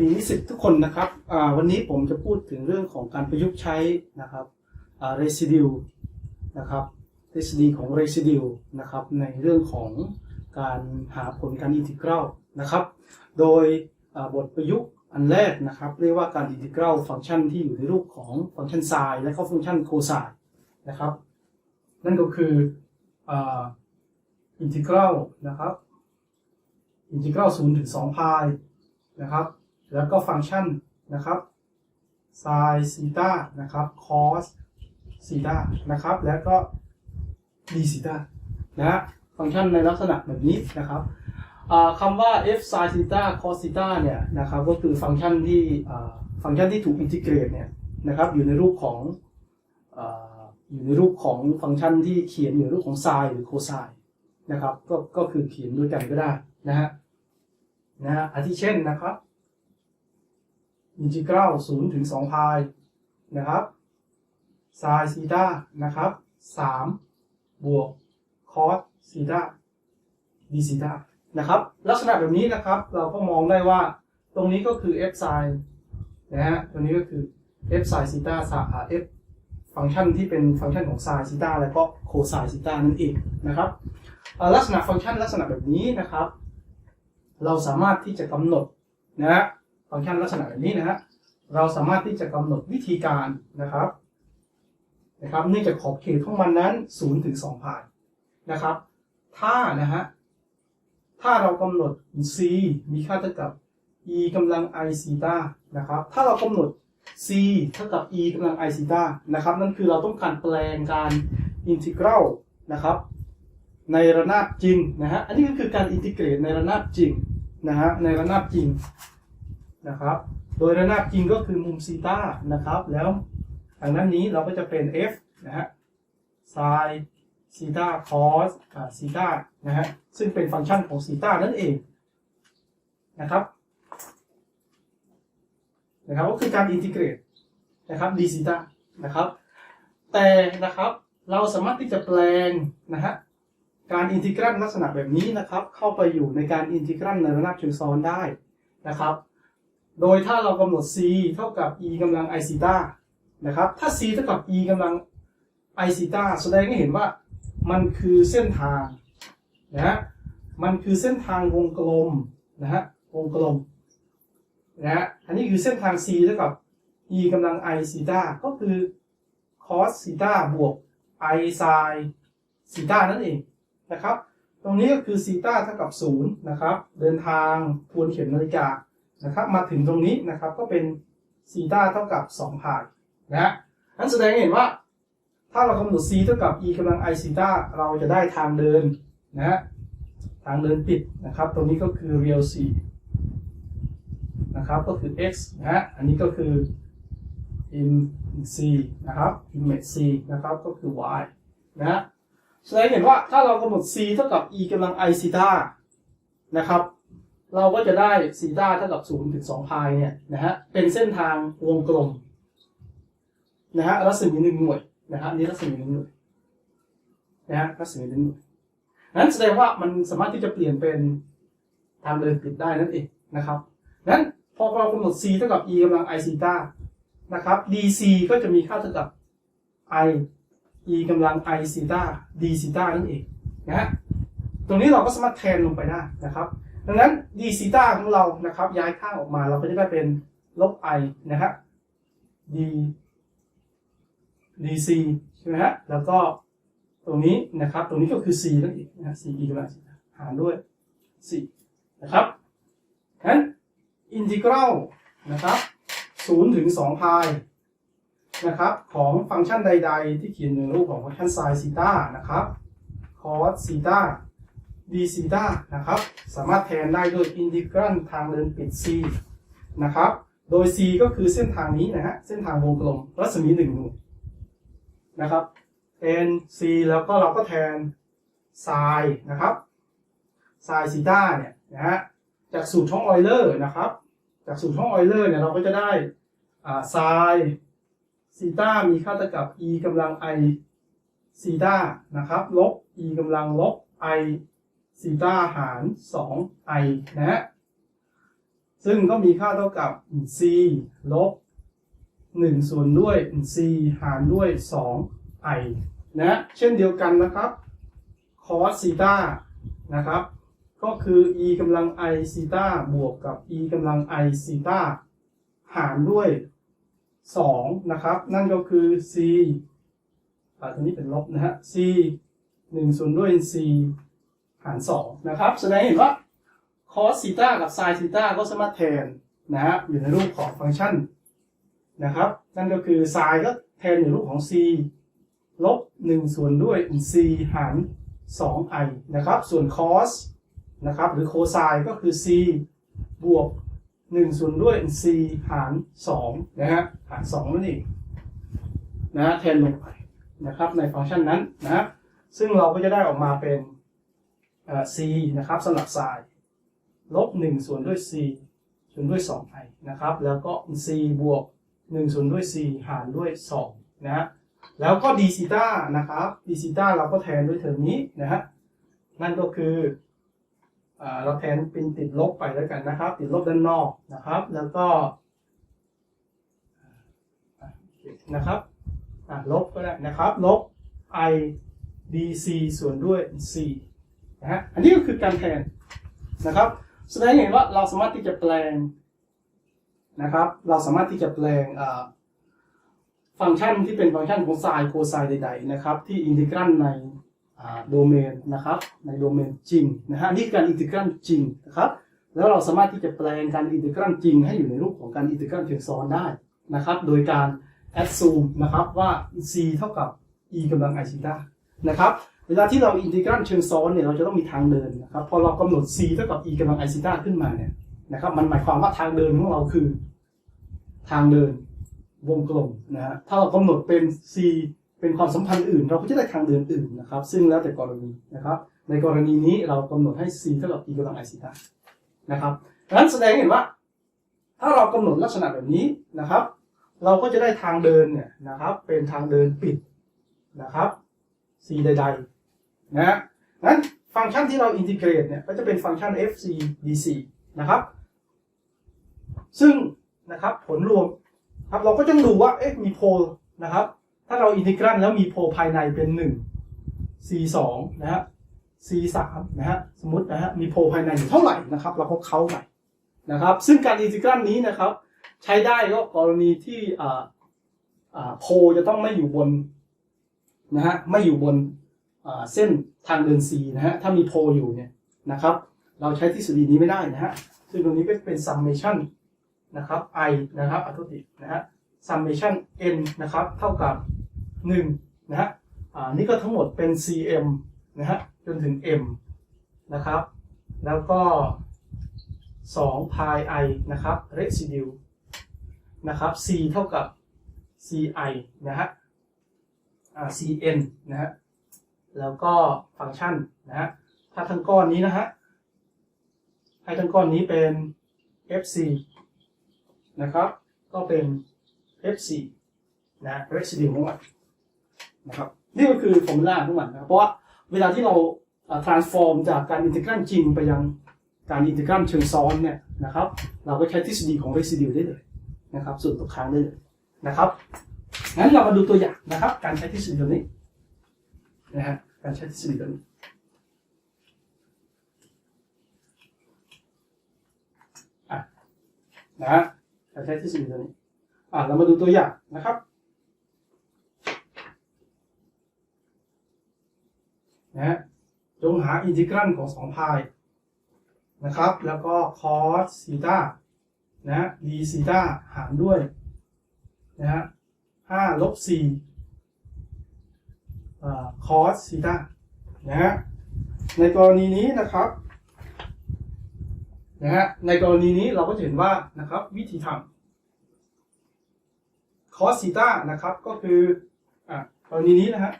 ดีนิสิตทุกคนนะครับวันนี้ผมจะพูดถึงเรื่องของการประยุกต์ใช้นะครับอ่า residue นะครับทฤษฎีของ residue นะครับในเรื่องของการหาผลการอินทิกรัลนะครับ โดยบทประยุกต์อันแรกนะครับ เรียกว่าการอินทิกรัลฟังก์ชันที่อยู่ในรูปของฟังก์ชันไซน์และก็ฟังก์ชันโคไซน์นะครับ นั่นก็คืออินทิกรัลนะครับอินทิกรัล0ถึง2พายนะครับ แล้วก็ฟังก์ชันนะครับ sin ซีตานะครับ cos ซีตานะครับ แล้วก็ d ซีตานะฮะฟังก์ชันในลักษณะแบบนี้นะครับคำว่า f sin ซีตา cos ซีตาเนี่ยนะครับก็คือฟังก์ชันที่ฟังก์ชันที่ถูกอินทิเกรตเนี่ยนะครับอยู่ในรูปของอ่าอยู่ในรูปของฟังก์ชันที่เขียนอยู่ในรูปของ sin หรือ cos นะครับก็ก็คือเขียนด้วยกันก็ได้นะฮะนะฮะอาทิเช่นนะครับ อินทิกรัล0ถึง2พายนะครับ sin ซีตานะครับ3บวก cos ซีตา d ซีตานะครับ ลักษณะแบบนี้นะครับเราก็มองได้ว่าตรงนี้ก็คือ f sin นะฮะตรงนี้ก็คือ f sin ซีตา f ฟังก์ชันที่เป็นฟังก์ชันของ sin ซีตาแล้วก็ cos ซีตานั่นเองนะครับลักษณะฟังก์ชันลักษณะแบบนี้นะครับ เราสามารถที่จะกำหนดนะฮะ ฟังก์ชันลักษณะแบบนี้นะฮะเราสามารถที่จะกำหนดวิธีการนะครับนะครับ เนื่องจากขอบเขตของมันนั้น0ถึง2พายนะครับ ถ้านะฮะถ้าเรากำหนด c มีค่าเท่ากับ e กำลัง i ซีตานะครับ ถ้าเรากำหนด c เท่ากับ e กำลัง i ซีตานะครับ นั่นคือเราต้องการแปลงการอินทิกรัลนะครับ ในระนาบจริงนะฮะ อันนี้ก็คือการอินทิเกรตในระนาบจริงนะฮะ ในระนาบจริง นะครับ โดยระนาบจริงก็คือมุมซีตานะครับ แล้วทางด้านนี้เราก็จะเป็น f นะฮะ sin ซีตา cos อ่าซีตานะฮะ ซึ่งเป็นฟังก์ชันของซีตานั่นเองนะครับ นะครับ ก็คือการอินทิเกรตนะครับ d ซีตานะครับ แต่นะครับเราสามารถที่จะแปลงนะฮะการอินทิกรัลลักษณะแบบนี้นะครับ เข้าไปอยู่ในการอินทิกรัลในระนาบเชิงซ้อนได้นะครับ โดยถ้าเรากำหนด c เท่ากับ e กำลัง i ซีตานะครับ ถ้า c เท่ากับ e กำลัง i ซีตาแสดงให้เห็นว่ามันคือเส้นทางนะฮะมันคือเส้นทางวงกลมนะฮะวงกลมนะฮะอันนี้คือเส้นทาง c เท่ากับ e กำลัง i ซีตาก็คือ cos ซีตาบวก i sin ซีตานั่นเองนะครับ ตรงนี้ก็คือซีตาเท่ากับ 0 นะครับ เดินทางทวนเข็มนาฬิกา นะครับมาถึงตรงนี้นะครับก็เป็นซีตาเท่ากับ2พายนะฮะนั้นแสดงเห็นว่า ถ้าเรากำหนด c เท่ากับ e กำลัง i ซีตาเราจะได้ทางเดินนะฮะทางเดินปิดนะครับ ตรงนี้ก็คือ real c นะครับก็คือ x นะฮะอันนี้ก็คือ in c นะครับ image c นะครับก็คือ y นะฮะแสดงเห็นว่าถ้าเรากำหนด c เท่ากับ e กำลัง i ซีตานะครับ เราก็จะได้ซีตาเท่ากับ0ถึง2พายเนี่ยนะฮะเป็นเส้นทางวงกลมนะฮะรัศมีหนึ่งหน่วยนะฮะนี่รัศมีหนึ่งหน่วยนะฮะรัศมีหนึ่งหน่วยนั้นแสดงว่ามันสามารถที่จะเปลี่ยนเป็นทางเดินปิดได้นั่นเองนะครับนั้นพอเรากำหนด c เท่ากับ e กำลัง i ซีตานะครับ dc ก็จะมีค่าเท่ากับ i e กำลัง i ซีตา d ซีตานั่นเองนะฮะตรงนี้เราก็สามารถแทนลงไปได้นะครับ ดังนั้น d ซีตาของเรานะครับย้ายข้างออกมาเราก็จะได้เป็นลบ i นะฮะ d dc ใช่ไหมฮะแล้วก็ตรงนี้นะครับ ตรงนี้ก็คือ c นั่นเองนะ c e กำลังหารด้วย c นะครับดังนั้นอินทิกรัลนะครับ0ถึง2พายนะครับของฟังก์ชันใด ๆ ที่เขียนในรูปของฟังก์ชัน sin ซีตานะครับ cos ซีต้า d ซีตานะครับ สามารถแทนได้โดยอินทิกรัลทางเดินปิด c นะครับ โดย c ก็คือเส้นทางนี้นะฮะ เส้นทางวงกลมรัศมีหนึ่งหน่วยนะครับ n c แล้วก็เราก็แทน sin นะครับ sin ซีตาเนี่ยนะฮะ จากสูตรช่องออยเลอร์นะครับ จากสูตรช่องออยเลอร์เนี่ยเราก็จะได้อ่า sin ซีตามีค่าเท่ากับ e กำลัง i ซีตานะครับ ลบ e กำลังลบ i ซีตาหาร 2i นะฮะ ซึ่งก็มีค่าเท่ากับ c ลบ 1 ส่วนด้วย c หารด้วย 2 i นะ เช่นเดียวกันนะครับ cos ซีตานะครับ ก็คือ e กำลัง i ซีตาบวกกับ e กำลัง i ซีตาหารด้วย 2 นะครับ นั่นก็คือ c อ่าตัวนี้เป็นลบนะฮะ c 1ส่วนด้วย c หาร2นะครับ แสดงให้เห็นว่า cos ซีตากับ sin ซีตาก็สามารถแทนนะฮะอยู่ในรูปของฟังก์ชันนะครับ นั่นก็คือ sin ก็แทนอยู่รูปของ c ลบ1ส่วนด้วย c หาร 2i นะครับ ส่วน cos นะครับหรือ cosine ก็คือ c บวก1ส่วนด้วย c หาร2นะฮะหาร2นั่นเองนะแทนลงไปนะครับในฟังก์ชันนั้นนะซึ่งเราก็จะได้ออกมาเป็น c นะครับสำหรับ sin ลบ1ส่วนด้วย c ส่วนด้วย 2i นะครับ แล้วก็ c บวก 1 ส่วนด้วย c หารด้วย 2 นะฮะแล้วก็ d ซีตานะครับ d ซีตาเราก็แทนด้วยเทอมนี้นะฮะนั่นก็คืออ่าเราแทนเป็นติดลบไปแล้วกันนะครับ ติดลบด้านนอกนะครับ แล้วก็นะครับลบก็ได้นะครับ ลบ i dc ส่วนด้วย c นะฮะอันนี้ก็คือการแทนนะครับ แสดงเห็นว่าเราสามารถที่จะแปลงนะครับ เราสามารถที่จะแปลงฟังก์ชันที่เป็นฟังก์ชันของไซน์โคไซน์ใด ๆ นะครับ ที่อินทิกรัลในโดเมนนะครับ ในโดเมนจริงนะฮะนี่คือการอินทิกรัลจริงนะครับ แล้วเราสามารถที่จะแปลงการอินทิกรัลจริง ให้อยู่ในรูปของการอินทิกรัลเชิงซ้อนได้นะครับ โดยการแอดซูมนะครับว่า c เท่ากับ e กำลัง i ซีตานะครับ เวลาที่เราอินทิกรัลเชิงซ้อนเนี่ยเราจะต้องมีทางเดินนะครับพอเรากำหนด c เท่ากับ e กำลัง i ซีตาขึ้นมาเนี่ยนะครับมันหมายความว่าทางเดินของเราคือ ทางเดินวงกลมนะฮะถ้าเรากำหนดเป็น c เป็นความสัมพันธ์อื่น เราก็จะได้ทางเดินอื่นนะครับ ซึ่งแล้วแต่กรณีนะครับ ในกรณีนี้เรากำหนดให้ c เท่ากับ e กำลัง i ซีตานะครับดังนั้นแสดงเห็นว่า ถ้าเรากำหนดลักษณะแบบนี้นะครับ เราก็จะได้ทางเดินเนี่ยนะครับ เป็นทางเดินปิดนะครับ c ใด ๆ นะนั้นฟังก์ชันที่เราอินทิเกรตเนี่ยก็จะเป็นฟังก์ชัน f c dc นะครับ ซึ่งนะครับผลรวมครับเราก็ต้องดูว่าเอ๊ะมีโพลนะครับ ถ้าเราอินทิกรัลแล้วมีโพลภายในเป็น 1 c 2นะฮะ c 3นะฮะสมมตินะฮะมีโพลภายในอยู่เท่าไหร่นะครับ เราก็เข้าไปนะครับ ซึ่งการอินทิกรัลนี้นะครับ ใช้ได้ก็กรณีที่อ่าอ่าโพลจะต้องไม่อยู่บนนะฮะไม่อยู่บน เส้นทางเดิน c นะฮะถ้ามีโพลอยู่เนี่ยนะครับ เราใช้ทฤษฎีนี้ไม่ได้นะฮะซึ่งตรงนี้ก็เป็น summation นะครับ i นะครับอัตตินะฮะ summation n นะครับเท่ากับ 1 นะฮะนี่ก็ทั้งหมดเป็น cm นะฮะจนถึง m นะครับ แล้วก็2 pi i นะครับ residue นะครับ c เท่ากับ ci นะฮะ cn นะฮะ แล้วก็ฟังก์ชันนะฮะถ้าทั้งก้อนนี้นะฮะให้ทั้งก้อนนี้เป็น fc นะครับ ก็เป็น F4 นะ residue ของมันนะครับนี่ก็คือ formula ของมันนะเพราะว่าเวลาที่เราอ่า transform จากการอินทิกรัลจริงไปยังการอินทิกรัลเชิงซ้อนเนี่ยนะครับ เราก็ใช้ทฤษฎีของ residue ได้เลยนะครับ ส่วนตกค้างได้เลยนะครับงั้นเรามาดูตัวอย่างนะครับ การใช้ทฤษฎีตัวนี้นะฮะ การใช้ทฤษฎีตัวนี้อะนะการใช้ทฤษฎีตัวนี้อะเรามาดูตัวอย่างนะครับนะจงหาอินทิกรัลของสองพายนะครับ แล้วก็ cos ซีตานะฮะ d ซีตาหารด้วยนะฮะห้าลบสี่ อ่า cos ซีตานะฮะในกรณีนี้นะครับนะฮะในกรณีนี้เราก็จะเห็นว่านะครับวิธีทำ cos ซีตานะครับก็คืออะกรณีนี้นะฮะ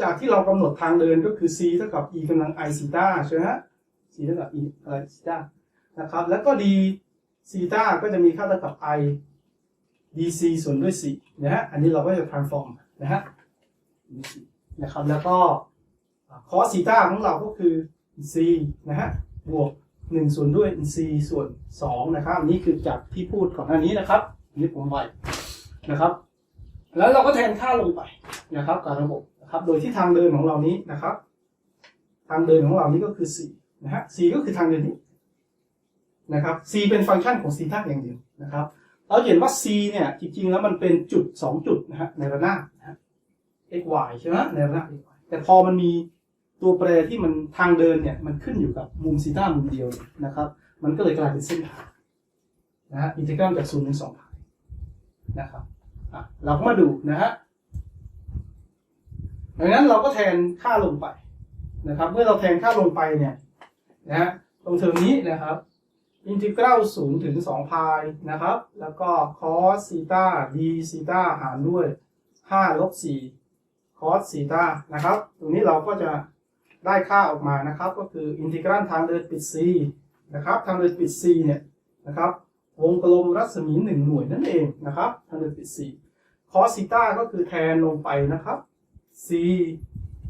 จากที่เรากำหนดทางเดินก็คือ c เท่ากับ e กำลัง i ซีตาใช่ไหมฮะ c เท่ากับ e อะไรซีตานะครับแล้วก็ d ซีตาก็จะมีค่าเท่ากับ i dc ส่วนด้วย c นะฮะ อันนี้เราก็จะ transform นะฮะนะครับ แล้วก็ cos ซีตาของเราก็คือ c นะฮะ บวกหนึ่งส่วนด้วย c ส่วนสองนะครับอันนี้คือจากที่พูดก่อนหน้านี้นะครับนนี้ผมไว้นะครับ แล้วเราก็แทนค่าลงไปนะครับกับระบบนะครับ โดยที่ทางเดินของเรานี้นะครับ ทางเดินของเรานี้ก็คือ c นะฮะ c ก็คือทางเดินนี้นะครับ c เป็นฟังก์ชันของ c ท่าอย่างเดียวนะครับ เราเห็นว่า c เนี่ยจริงๆแล้วมันเป็นจุดสองจุดนะฮะในระนาบนะฮะ x y ใช่ไหมในระนาบ x y แต่พอมันมีตัวแปรที่มันทางเดินเนี่ยมันขึ้นอยู่กับมุมซีต้ามุมเดียวนะครับ มันก็เลยกลายเป็นเส้นทางนะฮะอินทิกรัลจากศูนย์ถึงสองพายนะครับอะเราก็มาดูนะฮะดังนั้นเราก็แทนค่าลงไปนะครับ เมื่อเราแทนค่าลงไปเนี่ยนะฮะตรงเทอมนี้นะครับ อินทิกรัลศูนย์ถึงสองพายนะครับ แล้วก็คอสซีตาดีซีตาหารด้วยห้าลบสี่คอสซีตานะครับ ตรงนี้เราก็จะได้ค่าออกมานะครับ ก็คืออินทิกรัลทางเดินปิด c นะครับ ทางเดินปิด c เนี่ยนะครับ วงกลมรัศมีหนึ่งหน่วยนั่นเองนะครับ ทางเดินปิด c คอสซีตาก็คือแทนลงไปนะครับ c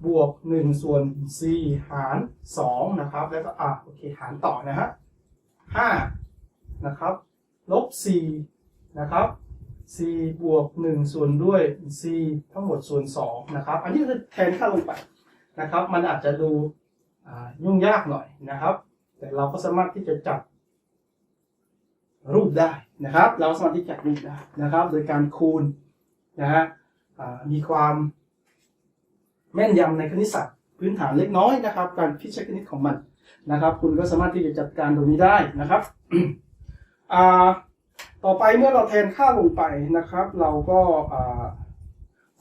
บวก 1 ส่วน c หาร 2 นะครับ แล้วก็อะโอเค หารต่อนะฮะ 5นะครับลบ c นะครับ c บวก 1 ส่วนด้วย c ทั้งหมดส่วน2นะครับ อันนี้คือแทนค่าลงไปนะครับ มันอาจจะดูยุ่งยากหน่อยนะครับ แต่เราก็สามารถที่จะจับรูปได้นะครับ เราสามารถที่จะจับรูปได้นะครับ โดยการคูณนะฮะมีความแม่นยำในคณิตศาสตร์พื้นฐานเล็กน้อยนะครับ การพิจารณาคณิตของมัน นะครับ คุณก็สามารถที่จะจัดการตรงนี้ได้นะครับต่อไปเมื่อเราแทนค่าลงไปนะครับ เราก็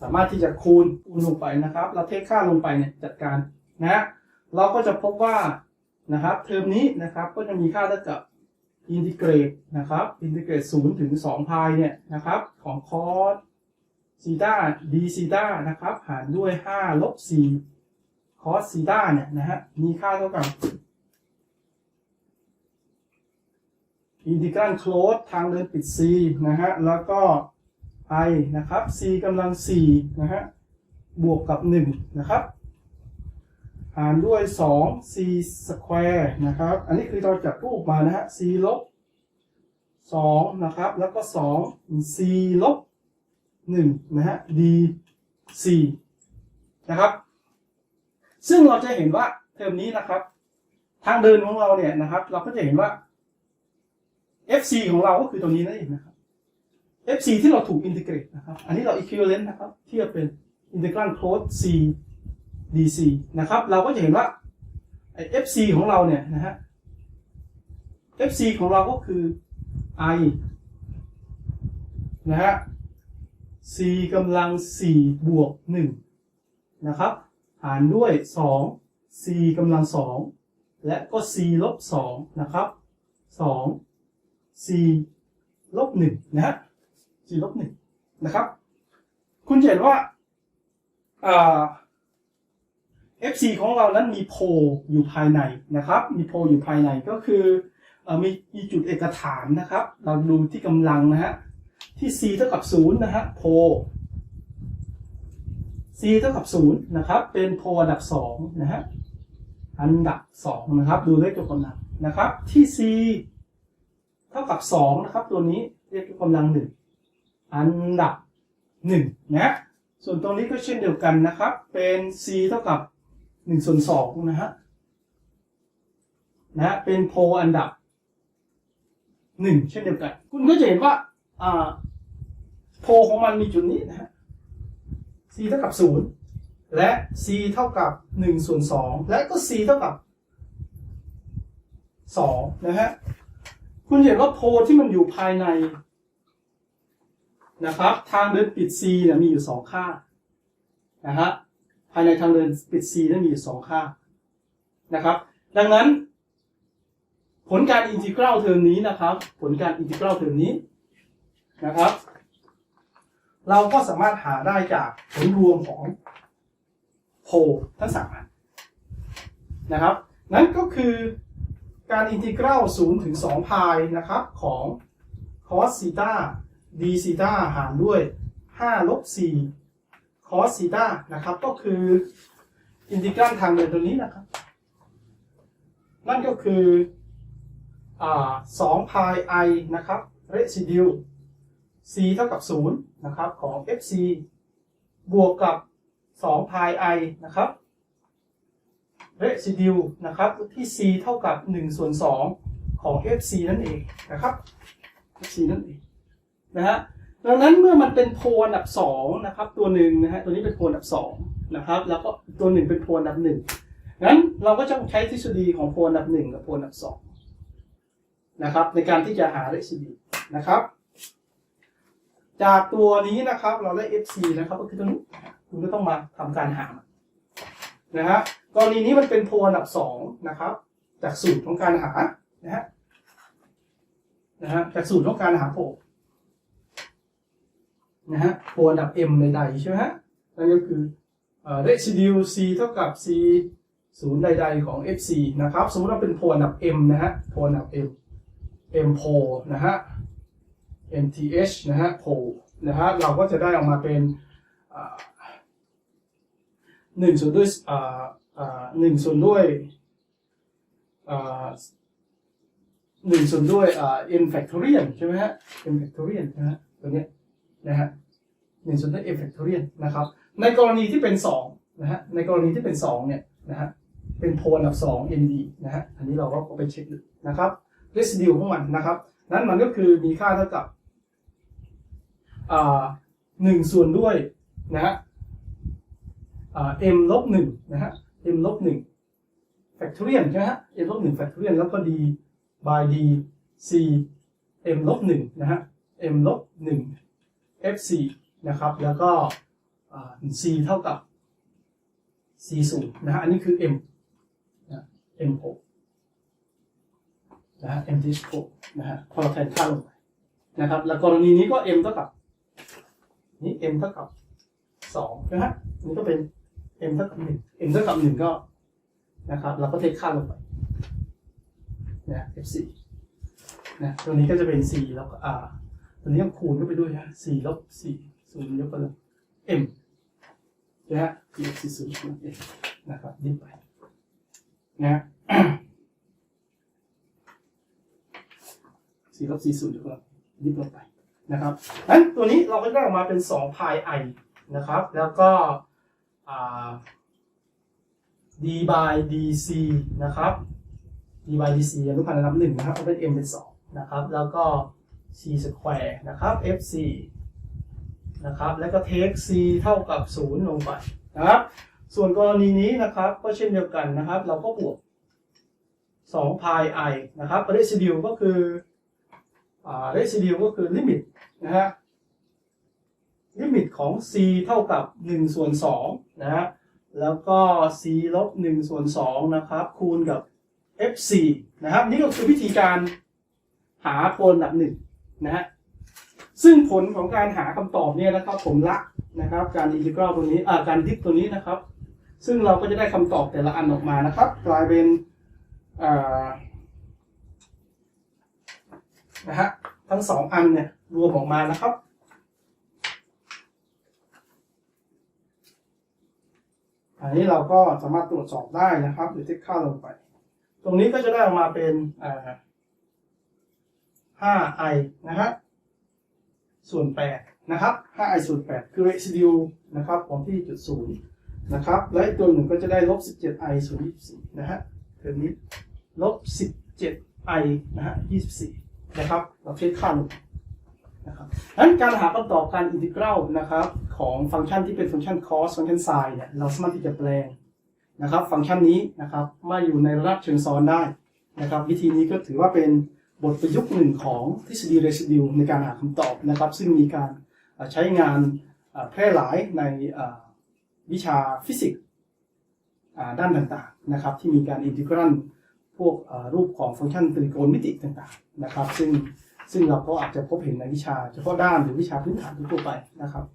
สามารถที่จะคูณคูณลงไปนะครับ เราเทค่าลงไปเนี่ยจัดการนะฮะเราก็จะพบว่านะครับเทอมนี้นะครับก็จะมีค่าเท่ากับอินทิเกรตนะครับอินทิเกรตศูนย์ถึงสองพายเนี่ยนะครับของคอสซีตาดีซีตานะครับหารด้วยห้าลบสี่ คอสซีตาเนี่ยนะฮะมีค่าเท่ากับอินทิกรัลโคลสทางเดินปิด c นะฮะแล้วก็ i นะครับ c กำลัง4นะฮะบวกกับ 1 นะครับหารด้วย 2 c สแควร์นะครับ อันนี้คือเราจับรูปมานะฮะ c ลบ2นะครับ แล้วก็ 2 c ลบ1นะฮะ d 4นะครับ ซึ่งเราจะเห็นว่าเทอมนี้นะครับ ทางเดินของเราเนี่ยนะครับ เราก็จะเห็นว่า FC ของเราก็คือตัวนี้นั่นเองนะครับ FC ที่เราถูกอินทิเกรตนะครับ อันนี้เรา equivalent นะครับเทียบเป็น integral close C DC นะครับ เราก็จะเห็นว่าไอ้ FC ของเราเนี่ยนะฮะ FC ของเราก็คือ I นะฮะ C กำลัง 4 บวก 1 นะครับารด้วย 2 C กำลัง 2 และก็ C ลบ 2 นะครับ 2 c ลบหนึ่งนะฮะ c ลบหนึ่งนะครับ คุณเห็นว่าา fc ของเรานั้นมีโพลอยู่ภายในนะครับ มีโพลอยู่ภายในก็คืออมีมีจุดเอกฐานนะครับ เราดูที่กำลังนะฮะ ที่ c เท่ากับศูนะฮะ โพล c เท่ากับศูนะครับ เป็นโพอันดับสองนะฮะ อันดับสองนะครับ ดูเลขตัวกำลังนะครับ ที่ c เท่ากับสองนะครับ ตัวนี้เรียกกำลังหนึ่งอันดับหนึ่งนะ ส่วนตรงนี้ก็เช่นเดียวกันนะครับ เป็น c เท่ากับหนึ่งส่วนสองนะฮะ นะ เป็นโพอันดับหนึ่งเช่นเดียวกัน คุณก็จะเห็นว่าอ่าโพของมันมีจุดนี้นะฮะ c เท่ากับศูนย์และ c เท่ากับหนึ่งส่วนสองและก็ c เท่ากับสองนะฮะคุณเห็นว่าโพลที่มันอยู่ภายในนะครับทางเดินปิด C เนี่ยมีอยู่สองค่านะฮะภายในทางเดินปิด C นั้นมีอยู่สองค่านะครับ ดังนั้นผลการอินทิกรัลเทอมนี้นะครับ ผลการอินทิกรัลเทอมนี้นะครับ เราก็สามารถหาได้จากผลรวมของโพลทั้งสามอันนะครับ นั่นก็คือการอินทิกรัล0ถึง2พายนะครับของ cos ซีตา d ซีตาหารด้วย5ลบ4 cos ซีตานะครับ ก็คืออินทิกรัลทางเดินตัวนี้นะครับ นั่นก็คืออ่า2 pi i นะครับ residue c เท่ากับ 0 นะครับของ fc บวกกับ2 pi i นะครับ residue นะครับที่ c เท่ากับ1ส่วน2ของ fc นั่นเองนะครับ fc นั่นเองนะฮะดังนั้นเมื่อมันเป็นโพลอันดับ2นะครับตัวหนึ่งนะฮะตัวนี้เป็นโพลอันดับ2นะครับแล้วก็ตัวหนึ่งเป็นโพลอันดับ1งั้นเราก็จะใช้ทฤษฎีของโพลอันดับ1กับโพลอันดับ2นะครับในการที่จะหา residue นะครับ จากตัวนี้นะครับ เราได้ fc นะครับ ก็คือตัวนี้คุณก็ต้องมาทำการหามันะฮะกรณีนี้มันเป็นโพลอันดับ2นะครับ จากสูตรของการหานะฮะนะฮะจากสูตรของการหาโพลนะฮะโพลอันดับ m ใดๆใช่ไหมฮะนั่นก็คือเอ่อ residue c เท่ากับ c ศูนย์ใดๆของ fc นะครับ สมมติว่าเป็นโพลอันดับ m นะฮะโพลอันดับ m m โพลนะฮะ mth นะฮะโพลนะฮะเราก็จะได้ออกมาเป็นหนึ่งส่วนด้วยหนึ่งส่วนด้วยหนึ่งส่วนด้วยอ่า n factorial ใช่ไหมฮะ n factorial นะฮะตัวเนี้ยนะฮะหนึ่งส่วนด้วย n factorial นะครับในกรณีที่เป็นสองนะฮะในกรณีที่เป็นสองเนี่ยนะฮะเป็นโพลอันดับสอง nd นะฮะอันนี้เราก็ไปเช็คนะครับ residue ของมันนะครับ นั้นมันก็คือมีค่าเท่ากับ หนึ่งส่วนด้วยนะฮะอ่า m ลบหนึ่งนะฮะ m ลบหนึ่ง factorial ใช่ไหมฮะ m ลบหนึ่ง factorial แล้วก็ d by d c m ลบหนึ่งนะฮะ m ลบหนึ่ง fc นะครับ แล้วก็อ่า c เท่ากับ c ศูนย์นะฮะอันนี้คือ m นะ m หกนะฮะ m ที่หกนะฮะพอเราแทนค่าลงไปนะครับ แล้วกรณีนี้ก็ m เท่ากับ นี่ m เท่ากับสองนะฮะนี่ก็เป็น m เท่ากับหนึ่ง m เท่ากับหนึ่งก็นะครับ เราก็เทคค่าลงไปนะ f4 นะตัวนี้ก็จะเป็น4แล้วก็ r ตัวนี้ก็คูณเข้าไปด้วยนะ4ลบ4ศูนย์ยกกำลัง m นะฮะ p x ศูนย์ m นะครับดิ้ไปนะฮะ4ลบ4ศูนย์ยกกำลังดิ้นลงไป นะครับนั้นตัวนี้เราก็ได้ออกมาเป็น2 pi i นะครับ แล้วก็อ่า d by dc นะครับ d by dc อนุพันธ์ระดับหนึ่งนะครับเอาเป็น m เป็น 2 นะครับ แล้วก็ c square นะครับ fc นะครับ แล้วก็ take c เท่ากับ 0 ลงไปนะครับ ส่วนกรณีนี้นะครับ ก็เช่นเดียวกันนะครับ เราก็บวก2 pi i นะครับ residue ก็คือ อ่า residue ก็คือลิมิตนะฮะลิมิตของ c เท่ากับ1ส่วน2นะฮะแล้วก็ c ลบ1ส่วน2นะครับคูณกับ fc นะครับนี่ก็คือวิธีการหาโพลอันดับหนึ่งนะฮะซึ่งผลของการหาคำตอบเนี่ยนะครับผมละนะครับ การอินทิกรัลตัวนี้อ่าการดิฟตัวนี้นะครับ ซึ่งเราก็จะได้คำตอบแต่ละอันออกมานะครับ กลายเป็นอ่า นะฮะทั้งสองอันเนี่ยรวมออกมานะครับ อันนี้เราก็สามารถตรวจสอบได้นะครับหรือเทคค่าลงไป ตรงนี้ก็จะได้ออกมาเป็นอ่า 5i นะฮะส่วน8นะครับ 5i ส่วน8คือ residue นะครับของที่จุดศูนย์นะครับ และอีกตัวหนึ่งก็จะได้ลบ 17i ส่วน24นะฮะเทอมนี้ลบ 17i นะฮะ24 นะครับเราเช็คค่าลงนะครับงั้นการหาคำตอบการอินทิกรัลนะครับของฟังก์ชันที่เป็นฟังก์ชัน cos ฟังก์ชัน sin เนี่ยเราสามารถที่จะแปลงนะครับ ฟังก์ชันนี้นะครับมาอยู่ในระดับเชิงซ้อนได้นะครับ วิธีนี้ก็ถือว่าเป็นบทประยุกต์หนึ่งของทฤษฎี residue ในการหาคำตอบนะครับ ซึ่งมีการใช้งานแพร่หลายในวิชาฟิสิกส์ด้านต่างๆนะครับ ที่มีการอินทิกรัล พวกรูปของฟังก์ชันตรีโกณมิติต่างๆนะครับ ซึ่งซึ่งเราก็อาจจะพบเห็นในวิชาเฉพาะด้านหรือวิชาพื้นฐานทั่วไปนะครับ